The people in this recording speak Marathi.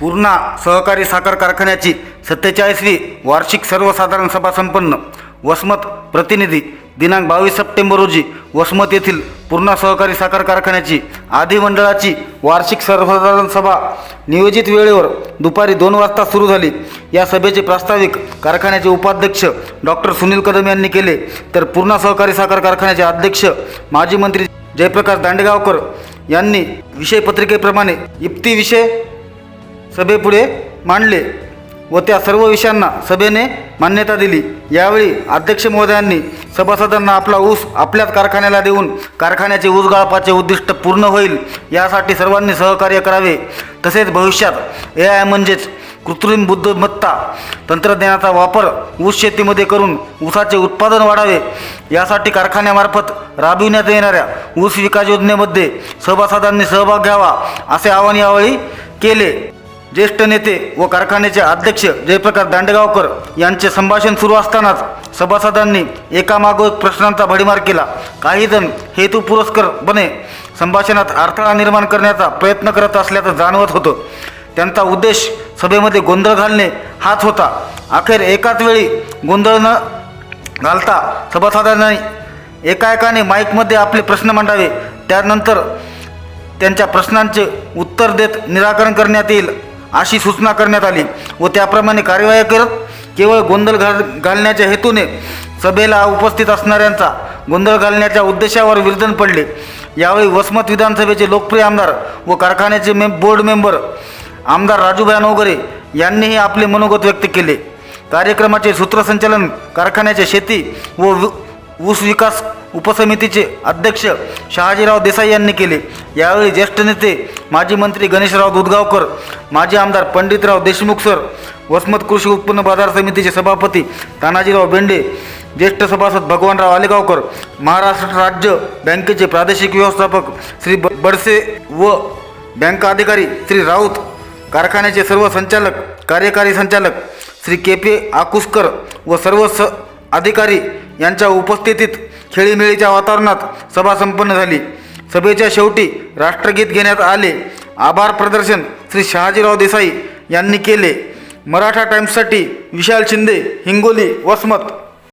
पूर्णा सहकारी साखर कारखान्याची सत्तेचाळीसवी वार्षिक सर्वसाधारण सभा संपन्न. वसमत प्रतिनिधी दिनांक बावीस सप्टेंबर रोजी वसमत येथील पूर्णा सहकारी साखर कारखान्याची आधी मंडळाची वार्षिक सर्वसाधारण सभा नियोजित वेळेवर दुपारी दोन वाजता सुरू झाली. या सभेचे प्रास्ताविक कारखान्याचे उपाध्यक्ष डॉक्टर सुनील कदम यांनी केले. तर पूर्णा सहकारी साखर कारखान्याचे अध्यक्ष माजी मंत्री जयप्रकाश दांडेगावकर यांनी विषयपत्रिकेप्रमाणे इप्ती विषय सभेपुढे मांडले व त्या सर्व विषयांना सभेने मान्यता दिली. यावेळी अध्यक्ष महोदयांनी सभासदांना आपला ऊस आपल्याच कारखान्याला देऊन कारखान्याचे ऊस गाळपाचे उद्दिष्ट पूर्ण होईल यासाठी सर्वांनी सहकार्य करावे. तसेच भविष्यात ए आय म्हणजेच कृत्रिम बुद्धिमत्ता तंत्रज्ञानाचा वापर ऊस शेतीमध्ये करून ऊसाचे उत्पादन वाढावे. यासाठी कारखान्यामार्फत राबविण्यात येणाऱ्या ऊस विकास योजनेमध्ये सभासदांनी सहभाग घ्यावा असे आवाहन यावेळी केले. ज्येष्ठ नेते व कारखान्याचे अध्यक्ष जयप्रकाश दांडेगावकर यांचे संभाषण सुरू असतानाच सभासदांनी एकामागोत प्रश्नांचा भडीमार केला. काहीजण हेतुपुरस्करपणे संभाषणात अडथळा निर्माण करण्याचा प्रयत्न करत असल्याचं जाणवत होतं. त्यांचा उद्देश सभेमध्ये गोंधळ घालणे हाच होता. अखेर एकाच वेळी गोंधळ न घालता सभासदांनी एकाएकाने माईकमध्ये आपले प्रश्न मांडावे. त्यानंतर त्यांच्या प्रश्नांचे उत्तर देत निराकरण करण्यात येईल. अशी सूचना करण्यात आली व त्याप्रमाणे कार्यवाही करत केवळ गोंधळ घाल घालण्याच्या हेतूने सभेला उपस्थित असणाऱ्यांचा गोंधळ घालण्याच्या उद्देशावर विर्धन पडले. यावेळी वसमत विधानसभेचे लोकप्रिय आमदार व कारखान्याचे मे बोर्ड मेंबर आमदार राजूभाई नवगरे यांनीही आपले मनोगत व्यक्त केले. कार्यक्रमाचे सूत्रसंचालन कारखान्याचे शेती व ऊस विकास उपसमितीचे अध्यक्ष शहाजीराव देसाई यांनी केले. यावेळी ज्येष्ठ नेते माजी मंत्री गणेशराव दुधगावकर माजी आमदार पंडितराव देशमुख सर वसमत कृषी उत्पन्न बाजार समितीचे सभापती तानाजीराव बेंडे ज्येष्ठ सभासद भगवानराव आलेगावकर महाराष्ट्र राज्य बँकेचे प्रादेशिक व्यवस्थापक श्री ब बडसे व बँक अधिकारी श्री राऊत कारखान्याचे सर्व संचालक कार्यकारी संचालक श्री के पी आकुसकर व सर्व स अधिकारी यांच्या उपस्थितीत खेळीमेळीच्या वातावरणात सभा संपन्न झाली. सभेच्या शेवटी राष्ट्रगीत घेण्यात आले. आभार प्रदर्शन श्री शहाजीराव देसाई यांनी केले. मराठा टाइम्ससाठी विशाल शिंदे हिंगोली वसमत